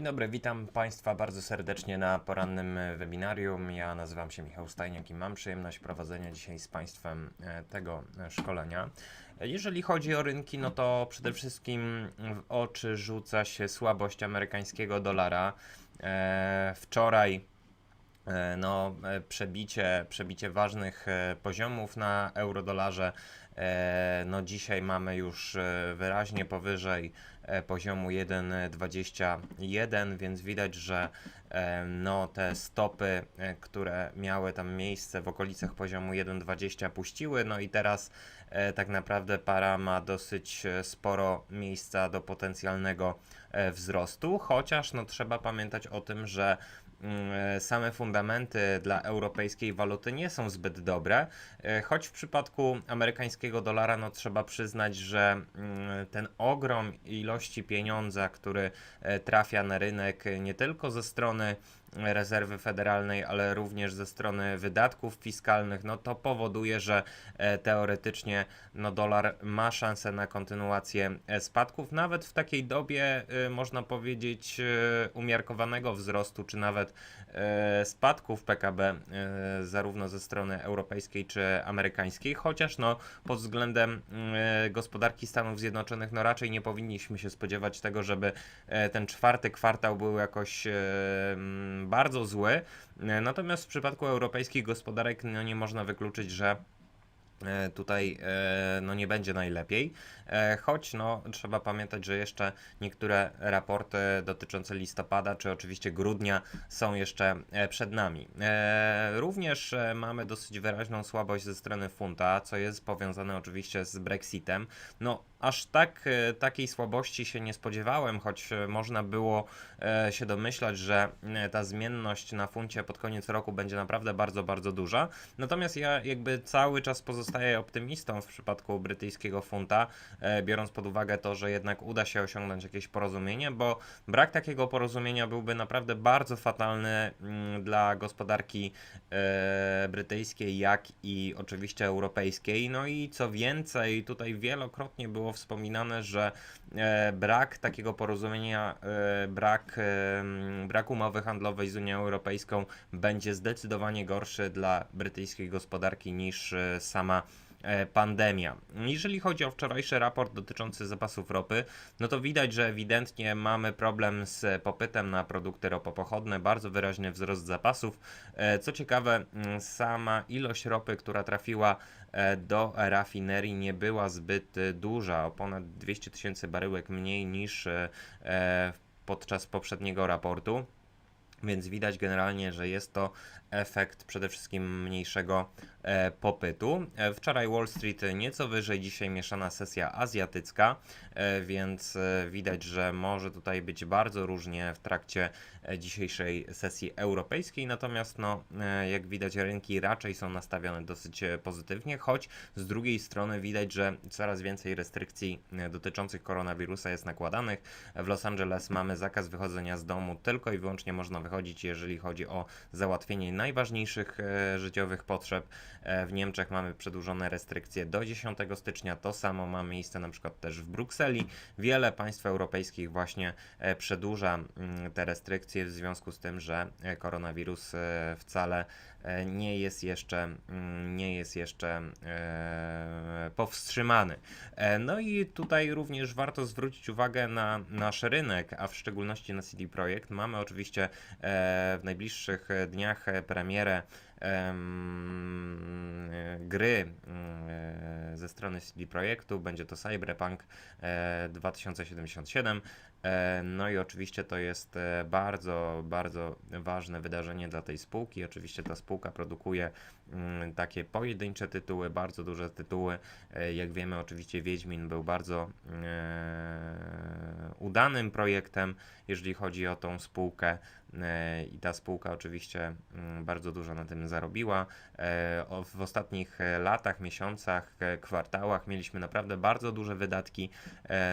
Dzień dobry, witam Państwa bardzo serdecznie na porannym webinarium. Ja nazywam się Michał Stajniak i mam przyjemność prowadzenia dzisiaj z Państwem e, tego e, szkolenia. Jeżeli chodzi o rynki, no to przede wszystkim w oczy rzuca się słabość amerykańskiego dolara. E, Wczoraj no, e, przebicie, przebicie ważnych e, poziomów na eurodolarze. E, No dzisiaj mamy już e, wyraźnie powyżej e, poziomu 1,21, więc widać, że e, no, te stopy, e, które miały tam miejsce w okolicach poziomu 1,20 puściły, no i teraz e, tak naprawdę para ma dosyć e, sporo miejsca do potencjalnego e, wzrostu, chociaż no, trzeba pamiętać o tym, że e, same fundamenty dla europejskiej waluty nie są zbyt dobre, e, choć w przypadku amerykańskiego dolara no, trzeba przyznać, że mm, ten ogrom ilości pieniądza, który e, trafia na rynek e, nie tylko ze strony rezerwy federalnej, ale również ze strony wydatków fiskalnych, no to powoduje, że e, teoretycznie no dolar ma szansę na kontynuację e, spadków, nawet w takiej dobie e, można powiedzieć umiarkowanego wzrostu, czy nawet spadków PKB zarówno ze strony europejskiej czy amerykańskiej, chociaż no pod względem gospodarki Stanów Zjednoczonych no raczej nie powinniśmy się spodziewać tego, żeby ten czwarty kwartał był jakoś bardzo zły. E, Natomiast w przypadku europejskich gospodarek no nie można wykluczyć, że tutaj e, no nie będzie najlepiej, E, choć no trzeba pamiętać, że jeszcze niektóre raporty dotyczące listopada czy oczywiście grudnia są jeszcze e, przed nami. E, Również e, mamy dosyć wyraźną słabość ze strony funta, co jest powiązane oczywiście z Brexitem. No aż tak e, takiej słabości się nie spodziewałem, choć e, można było e, się domyślać, że e, ta zmienność na funcie pod koniec roku będzie naprawdę bardzo, bardzo duża. Natomiast ja jakby cały czas pozostaję optymistą w przypadku brytyjskiego funta, e, biorąc pod uwagę to, że jednak uda się osiągnąć jakieś porozumienie, bo brak takiego porozumienia byłby naprawdę bardzo fatalny mm, dla gospodarki e, brytyjskiej, jak i oczywiście europejskiej. No i co więcej, tutaj wielokrotnie było wspominane, że e, brak takiego porozumienia, brak, e, m, brak umowy handlowej z Unią Europejską będzie zdecydowanie gorszy dla brytyjskiej gospodarki niż sama pandemia. Jeżeli chodzi o wczorajszy raport dotyczący zapasów ropy, no to widać, że ewidentnie mamy problem z popytem na produkty ropopochodne, bardzo wyraźny wzrost zapasów. E, Co ciekawe, sama ilość ropy, która trafiła e, do rafinerii nie była zbyt e, duża, o ponad 200 tysięcy baryłek mniej niż e, e, podczas poprzedniego raportu. Więc widać generalnie, że jest to efekt przede wszystkim mniejszego e, popytu. E, wczoraj Wall Street nieco wyżej, dzisiaj mieszana sesja azjatycka, e, więc widać, że może tutaj być bardzo różnie w trakcie dzisiejszej sesji europejskiej. Natomiast, no, jak widać, rynki raczej są nastawione dosyć pozytywnie, choć z drugiej strony widać, że coraz więcej restrykcji dotyczących koronawirusa jest nakładanych. W Los Angeles mamy zakaz wychodzenia z domu, tylko i wyłącznie można wychodzić, jeżeli chodzi o załatwienie najważniejszych e, życiowych potrzeb. E, w Niemczech mamy przedłużone restrykcje do 10 stycznia. To samo ma miejsce na przykład też w Brukseli. Wiele państw europejskich właśnie e, przedłuża mm, te restrykcje w związku z tym, że koronawirus wcale nie jest jeszcze, mm, nie jest jeszcze e, powstrzymany. E, No i tutaj również warto zwrócić uwagę na nasz rynek, a w szczególności na CD Projekt. Mamy oczywiście e, w najbliższych e, dniach e, premierę em, e, gry e, ze strony CD Projektu. Będzie to Cyberpunk e, 2077. E, No i oczywiście to jest e, bardzo, bardzo ważne wydarzenie dla tej spółki. Oczywiście ta spółka produkuje mm, takie pojedyncze tytuły, bardzo duże tytuły. E, Jak wiemy, oczywiście Wiedźmin był bardzo e, udanym projektem, jeżeli chodzi o tą spółkę. E, I ta spółka oczywiście mm, bardzo dużo na tym zarobiła. E, W ostatnich e, latach, miesiącach, kwartałach mieliśmy naprawdę bardzo duże wydatki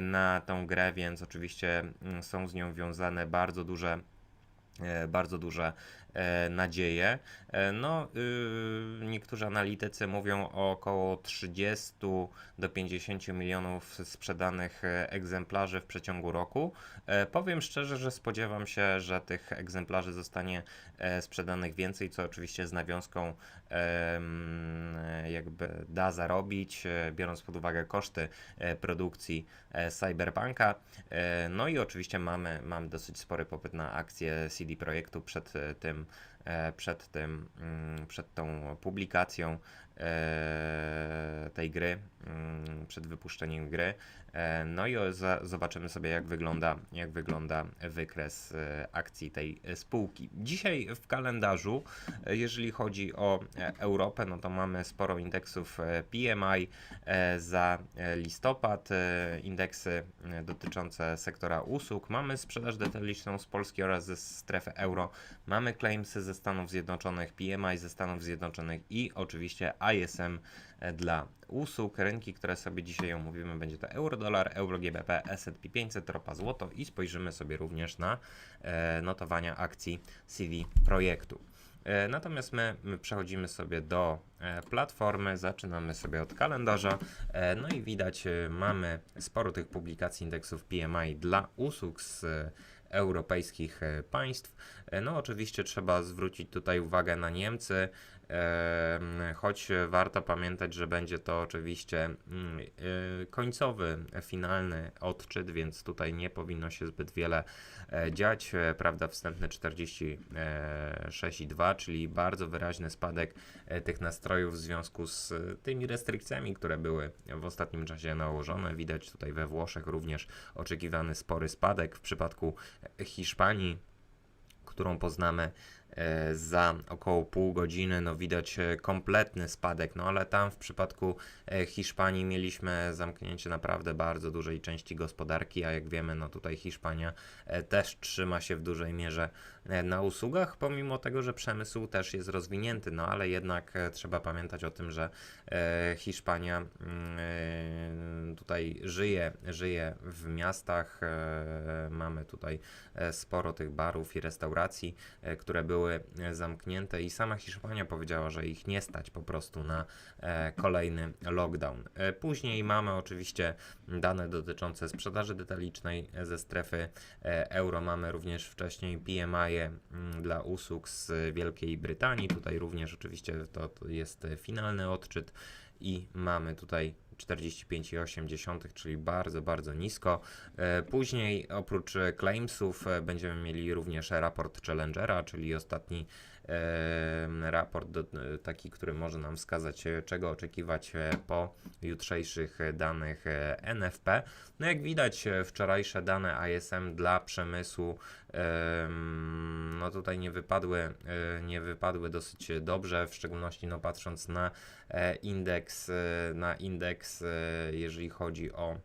na tą grę, więc oczywiście mm, są z nią wiązane bardzo duże bardzo duże e, nadzieje. E, No, y, niektórzy analitycy mówią o około 30 do 50 milionów sprzedanych e, egzemplarzy w przeciągu roku. Powiem szczerze, że spodziewam się, że tych egzemplarzy zostanie sprzedanych więcej, co oczywiście z nawiązką jakby da zarobić, e, biorąc pod uwagę koszty e, produkcji e, Cyberpunka. No i oczywiście mamy, mamy dosyć spory popyt na akcje CD Projektu przed tym, przed tym, mm, przed tą publikacją tej gry, mm, przed wypuszczeniem gry. E, No i zobaczymy sobie, jak wygląda, jak wygląda wykres e, akcji tej e, spółki. Dzisiaj w kalendarzu, e, jeżeli chodzi o e, Europę, no to mamy sporo indeksów e, PMI e, za e, listopad, e, indeksy e, dotyczące sektora usług. Mamy sprzedaż detaliczną z Polski oraz ze strefy euro. Mamy claimsy ze Stanów Zjednoczonych, PMI ze Stanów Zjednoczonych i oczywiście ISM e, dla usług. Rynki, które sobie dzisiaj omówimy, będzie to euro, dolar, euro, GBP, S&P 500, ropa złoto i spojrzymy sobie również na e, notowania akcji CV projektu. E, Natomiast my, my przechodzimy sobie do platformy, zaczynamy sobie od kalendarza. No i widać, mamy sporo tych publikacji indeksów PMI dla usług z europejskich państw. No oczywiście trzeba zwrócić tutaj uwagę na Niemcy, em, choć warto pamiętać, że będzie to oczywiście mm, e, końcowy, e, finalny odczyt, więc tutaj nie powinno się zbyt wiele e, dziać. Prawda, wstępny 46,2, czyli bardzo wyraźny spadek tych nastrojów w związku z tymi restrykcjami, które były w ostatnim czasie nałożone. Widać tutaj we Włoszech również oczekiwany spory spadek. W przypadku Hiszpanii, którą poznamy za około pół godziny, no widać e, kompletny spadek, no ale tam w przypadku e, Hiszpanii mieliśmy zamknięcie naprawdę bardzo dużej części gospodarki, a jak wiemy, no tutaj Hiszpania e, też trzyma się w dużej mierze e, na usługach, pomimo tego, że przemysł też jest rozwinięty, no ale jednak e, trzeba pamiętać o tym, że e, Hiszpania mm, e, tutaj żyje, żyje w miastach, e, mamy tutaj e, sporo tych barów i restauracji, e, które były e, zamknięte i sama Hiszpania powiedziała, że ich nie stać po prostu na e, kolejny lockdown. E, Później mamy oczywiście dane dotyczące sprzedaży detalicznej ze strefy euro. Mamy również wcześniej PMI mm, dla usług z Wielkiej Brytanii. Tutaj również oczywiście to, jest finalny odczyt i mamy tutaj 45,8, czyli bardzo, bardzo nisko. E, Później oprócz e, claimsów e, będziemy mieli również raport Challengera, czyli ostatni raport do, taki, który może nam wskazać, e, czego oczekiwać e, po jutrzejszych danych e, NFP. No jak widać, wczorajsze dane ISM dla przemysłu em, no tutaj nie wypadły, nie wypadły dosyć dobrze, w szczególności no patrząc na indeks, na indeks, jeżeli chodzi o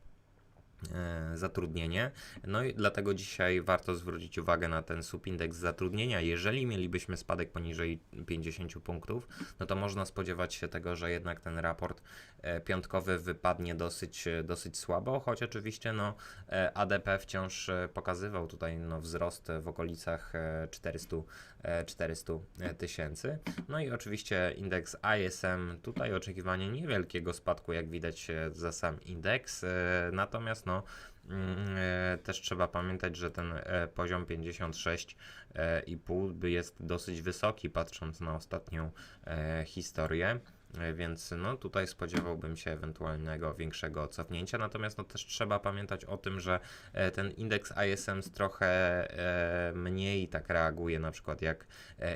zatrudnienie. No i dlatego dzisiaj warto zwrócić uwagę na ten subindeks zatrudnienia. Jeżeli mielibyśmy spadek poniżej 50 punktów, no to można spodziewać się tego, że jednak ten raport e, piątkowy wypadnie dosyć, e, dosyć słabo, choć oczywiście no, e, ADP wciąż e, pokazywał tutaj no, wzrost w okolicach e, 400 e, 400 tysięcy. No i oczywiście indeks ISM, tutaj oczekiwanie niewielkiego spadku, jak widać e, za sam indeks, e, natomiast no mm, e, też trzeba pamiętać, że ten e, poziom 56,5 by jest dosyć wysoki, patrząc na ostatnią e, historię. E, Więc no tutaj spodziewałbym się ewentualnego większego cofnięcia, natomiast no też trzeba pamiętać o tym, że e, ten indeks ISM trochę e, mniej tak reaguje, na przykład jak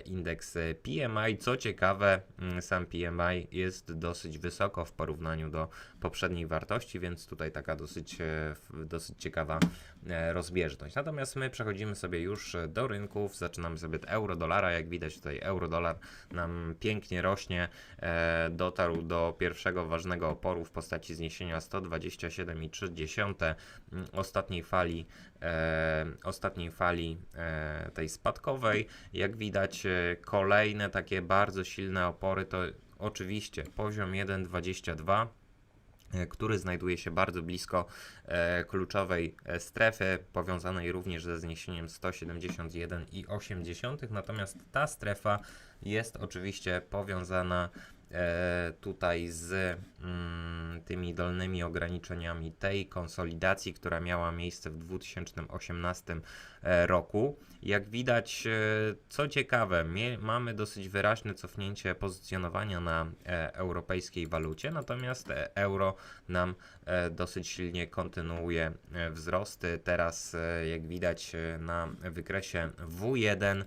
indeks PMI. Co ciekawe, mm, sam PMI jest dosyć wysoko w porównaniu do poprzedniej wartości, więc tutaj taka dosyć, e, dosyć ciekawa e, rozbieżność. Natomiast my przechodzimy sobie już do rynków, zaczynamy sobie od euro-dolara. Jak widać tutaj euro-dolar nam pięknie rośnie, e, dotarł do pierwszego ważnego oporu w postaci zniesienia 127,3 mm, ostatniej fali, ostatniej fali tej spadkowej. Jak widać kolejne takie bardzo silne opory to oczywiście poziom 1,22 e, który znajduje się bardzo blisko e, kluczowej e, strefy, powiązanej również ze zniesieniem 171,8. Natomiast ta strefa jest oczywiście powiązana e, tutaj z mm, tymi dolnymi ograniczeniami tej konsolidacji, która miała miejsce w 2018 e, roku. Jak widać, e, co ciekawe, mamy dosyć wyraźne cofnięcie pozycjonowania na e, europejskiej walucie, natomiast euro nam dosyć silnie kontynuuje wzrosty. Teraz, jak widać na wykresie W1,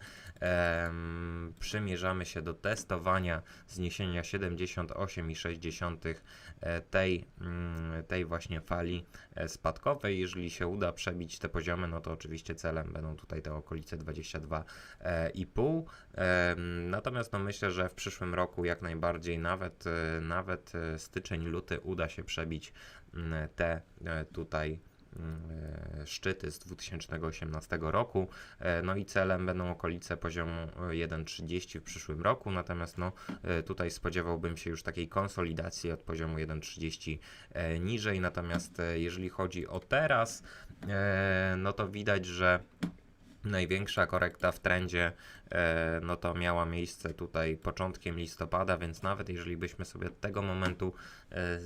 przymierzamy się do testowania zniesienia 78,6 e, tej, mm, tej właśnie fali e, spadkowej. Jeżeli się uda przebić te poziomy, no to oczywiście celem będą tutaj te okolice 22,5. Em, Natomiast no myślę, że w przyszłym roku jak najbardziej nawet, e, nawet e, styczeń, luty uda się przebić mm, te e, tutaj e, szczyty z 2018 roku. E, No i celem będą okolice poziomu e, 1,30 w przyszłym roku, natomiast no e, tutaj spodziewałbym się już takiej konsolidacji od poziomu 1,30 e, niżej. Natomiast e, jeżeli chodzi o teraz, e, no to widać, że Największa korekta w trendzie, e, no to miała miejsce tutaj początkiem listopada, więc nawet jeżeli byśmy sobie od tego momentu e,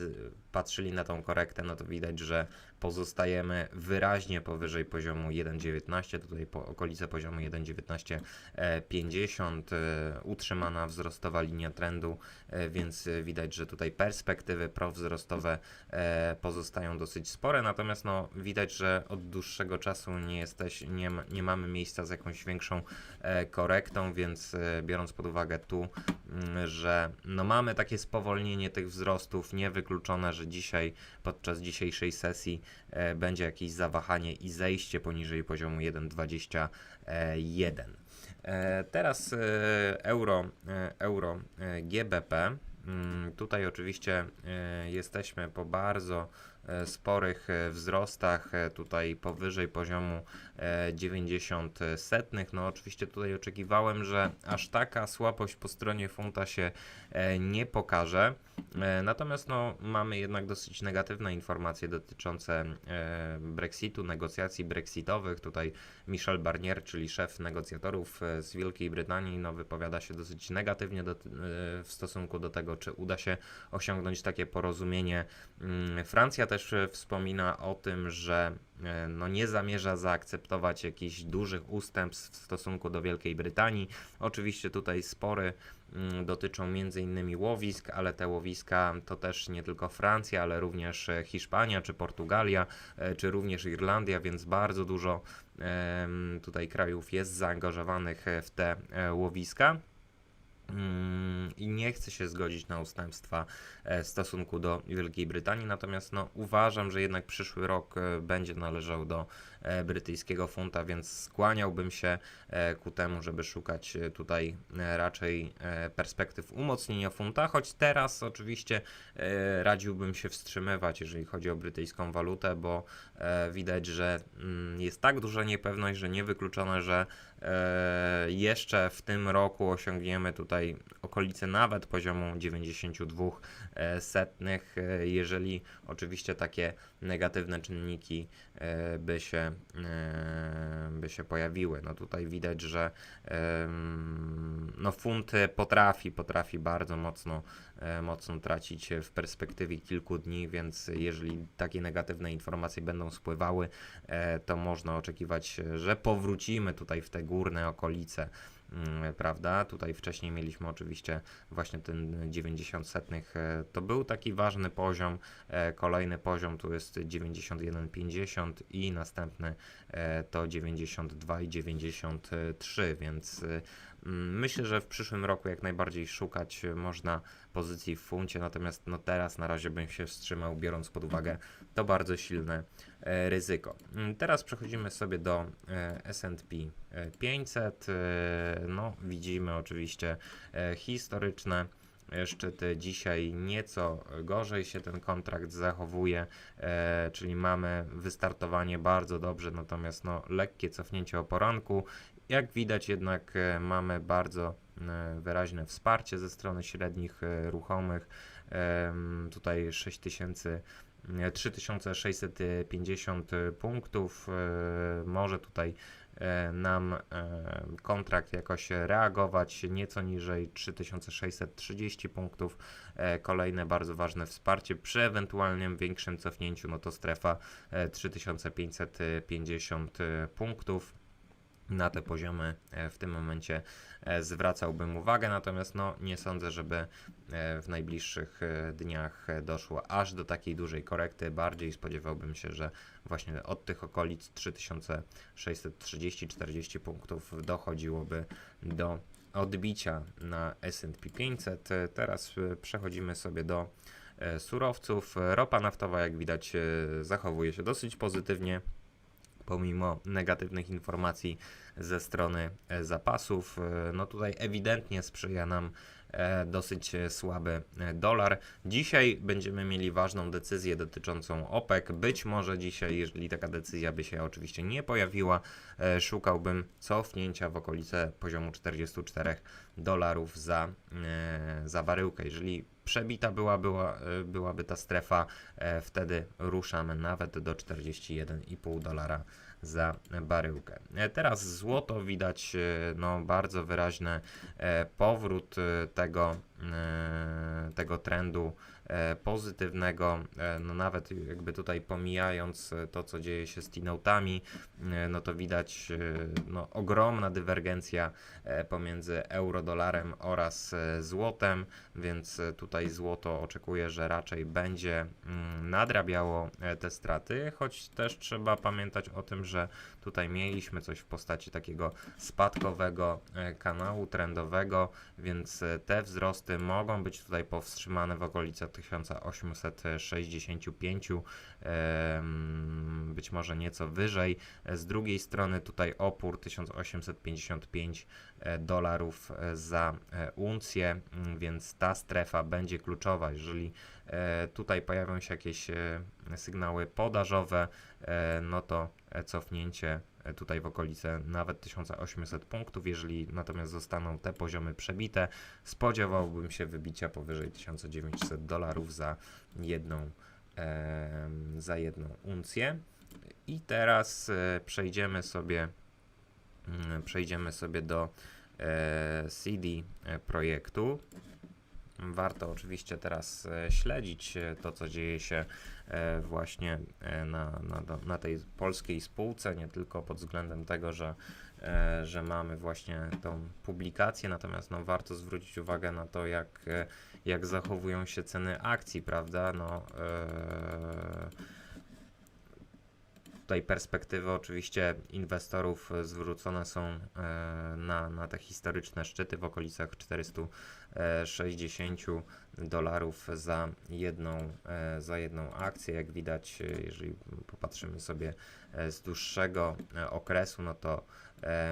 patrzyli na tą korektę, no to widać, że pozostajemy wyraźnie powyżej poziomu 1,19, tutaj po okolice poziomu 1,1950, e, utrzymana wzrostowa linia trendu, e, więc e, widać, że tutaj perspektywy prowzrostowe e, pozostają dosyć spore, natomiast no, widać, że od dłuższego czasu nie, jesteś, nie, nie mamy miejsca z jakąś większą e, korektą, więc e, biorąc pod uwagę tu, mm, że no, mamy takie spowolnienie tych wzrostów, niewykluczone, że dzisiaj podczas dzisiejszej sesji e, będzie jakieś zawahanie i zejście poniżej poziomu 1,21. E, Teraz euro, euro GBP. Mm, Tutaj oczywiście jesteśmy po bardzo sporych e, wzrostach, e, tutaj powyżej poziomu e, 90 setnych. No oczywiście tutaj oczekiwałem, że aż taka słabość po stronie funta się e, nie pokaże. E, Natomiast no, mamy jednak dosyć negatywne informacje dotyczące e, Brexitu, negocjacji brexitowych. Tutaj Michel Barnier, czyli szef negocjatorów e, z Wielkiej Brytanii, no, wypowiada się dosyć negatywnie do, w stosunku do tego, czy uda się osiągnąć takie porozumienie. Mm, Francja też wspomina o tym, że no, nie zamierza zaakceptować jakichś dużych ustępstw w stosunku do Wielkiej Brytanii. Oczywiście tutaj spory dotyczą m.in. łowisk, ale te łowiska to też nie tylko Francja, ale również e, Hiszpania czy Portugalia, e, czy również Irlandia, więc bardzo dużo tutaj krajów jest zaangażowanych e, w te łowiska. Mm, I nie chcę się zgodzić na ustępstwa e, w stosunku do Wielkiej Brytanii, natomiast no, uważam, że jednak przyszły rok e, będzie należał do e, brytyjskiego funta, więc skłaniałbym się ku temu, żeby szukać tutaj raczej perspektyw umocnienia funta, choć teraz oczywiście radziłbym się wstrzymywać, jeżeli chodzi o brytyjską walutę, bo widać, że mm, jest tak duża niepewność, że niewykluczone, że jeszcze w tym roku osiągniemy tutaj okolice nawet poziomu 92 e, setnych, e, jeżeli oczywiście takie negatywne czynniki e, by się, e, by się pojawiły. No tutaj widać, że no funt potrafi, potrafi bardzo mocno, e, mocno tracić w perspektywie kilku dni, więc jeżeli takie negatywne informacje będą spływały, to można oczekiwać, że powrócimy tutaj w te górne okolice prawda? Tutaj wcześniej mieliśmy oczywiście właśnie ten 90 setnych, e, to był taki ważny poziom, e, kolejny poziom tu jest 91,50 i następny e, to 92 i 93, więc mm, myślę, że w przyszłym roku jak najbardziej szukać można pozycji w funcie, natomiast no teraz na razie bym się wstrzymał, biorąc pod uwagę to bardzo silne e, ryzyko. Mm, Teraz przechodzimy sobie do e, S&P e, 500. e, No, widzimy oczywiście historyczne szczyty. Dzisiaj nieco gorzej się ten kontrakt zachowuje, czyli mamy wystartowanie bardzo dobrze, natomiast no, lekkie cofnięcie o poranku. Jak widać jednak e, mamy bardzo e, wyraźne wsparcie ze strony średnich e, ruchomych. tutaj 6000 e, 3650 punktów. Może tutaj nam kontrakt jakoś reagować nieco niżej 3630 punktów. Kolejne bardzo ważne wsparcie przy ewentualnym większym cofnięciu, no to strefa e, 3550 punktów. Na te poziomy e, w tym momencie e, zwracałbym uwagę, natomiast no, nie sądzę, żeby e, w najbliższych dniach doszło aż do takiej dużej korekty. Bardziej spodziewałbym się, że właśnie od tych okolic 3630-40 punktów dochodziłoby do odbicia na S&P 500. E, Teraz przechodzimy sobie do surowców. Ropa naftowa, jak widać, zachowuje się dosyć pozytywnie pomimo negatywnych informacji ze strony e, zapasów. E, No tutaj ewidentnie sprzyja nam e, dosyć słaby dolar. Dzisiaj będziemy mieli ważną decyzję dotyczącą OPEC. Być może dzisiaj, jeżeli taka decyzja by się oczywiście nie pojawiła, szukałbym cofnięcia w okolice poziomu 44 dolarów za, za baryłkę. Jeżeli przebita była, była, e, byłaby ta strefa, e, wtedy ruszamy nawet do 41,5 dolara za baryłkę. E, Teraz złoto widać e, no, bardzo wyraźny powrót tego, tego trendu pozytywnego, e, no nawet jakby tutaj pomijając e, to, co dzieje się z T-Note'ami, e, no to widać e, no, ogromna dywergencja e, pomiędzy euro-dolarem oraz e, złotem, więc e, tutaj złoto oczekuję, że raczej będzie mm, nadrabiało e, te straty, choć też trzeba pamiętać o tym, że tutaj mieliśmy coś w postaci takiego spadkowego e, kanału trendowego, więc e, te wzrosty mogą być tutaj powstrzymane w okolicach 1865, em, być może nieco wyżej. Z drugiej strony tutaj opór 1855 e, dolarów e, za e, uncję, mm, więc ta strefa będzie kluczowa. Jeżeli tutaj pojawią się jakieś sygnały podażowe, no to cofnięcie tutaj w okolice nawet 1800 punktów. Jeżeli natomiast zostaną te poziomy przebite, spodziewałbym się wybicia powyżej 1900 dolarów za jedną, em, za jedną uncję. I teraz e, przejdziemy sobie mm, przejdziemy sobie do e, CD e, projektu. Warto oczywiście teraz e, śledzić e, to, co dzieje się e, właśnie na, na, na tej polskiej spółce, nie tylko pod względem tego, że, że mamy właśnie tą publikację, natomiast no, warto zwrócić uwagę na to, jak, jak zachowują się ceny akcji, prawda? No, e, tutaj perspektywy oczywiście inwestorów zwrócone są e, na, na te historyczne szczyty w okolicach 460 dolarów za jedną, e, za jedną akcję. Jak widać, e, jeżeli popatrzymy sobie z dłuższego okresu, no to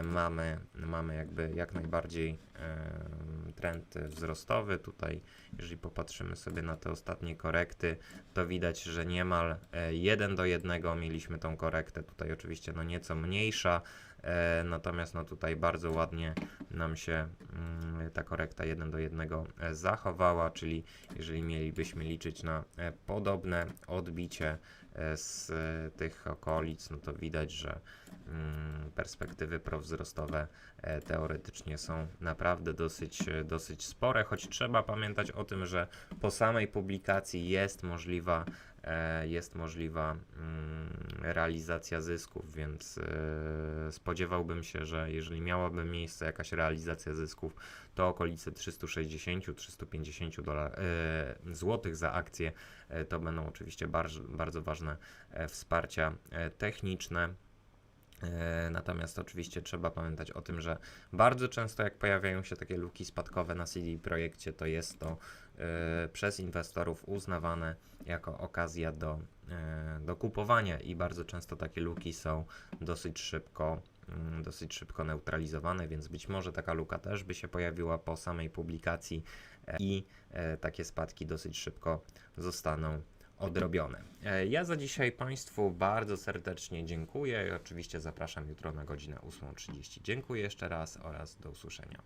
mamy, mamy jakby jak najbardziej e, trend wzrostowy. Tutaj, jeżeli popatrzymy sobie na te ostatnie korekty, to widać, że niemal e, 1 do 1 mieliśmy tą korektę. Tutaj oczywiście no nieco mniejsza, e, natomiast no tutaj bardzo ładnie nam się mm, ta korekta 1 do 1 e, zachowała, czyli jeżeli mielibyśmy liczyć na e, podobne odbicie e, z e, tych okolic, no to widać, że mm, perspektywy prowzrostowe e, teoretycznie są naprawdę dosyć, e, dosyć spore, choć trzeba pamiętać o tym, że po samej publikacji jest możliwa e, jest możliwa mm, realizacja zysków, więc e, spodziewałbym się, że jeżeli miałaby miejsce jakaś realizacja zysków, to okolice 360-350 dolar, e, złotych za akcję e, to będą oczywiście bardzo, bardzo ważne e, wsparcia e, techniczne. E, Natomiast oczywiście trzeba pamiętać o tym, że bardzo często jak pojawiają się takie luki spadkowe na CD Projekcie, to jest to e, przez inwestorów uznawane jako okazja do, e, do kupowania i bardzo często takie luki są dosyć szybko mm, dosyć szybko neutralizowane, więc być może taka luka też by się pojawiła po samej publikacji i takie spadki dosyć szybko zostaną odrobione. E, Ja za dzisiaj Państwu bardzo serdecznie dziękuję oczywiście zapraszam jutro na godzinę 8.30. Dziękuję jeszcze raz oraz do usłyszenia.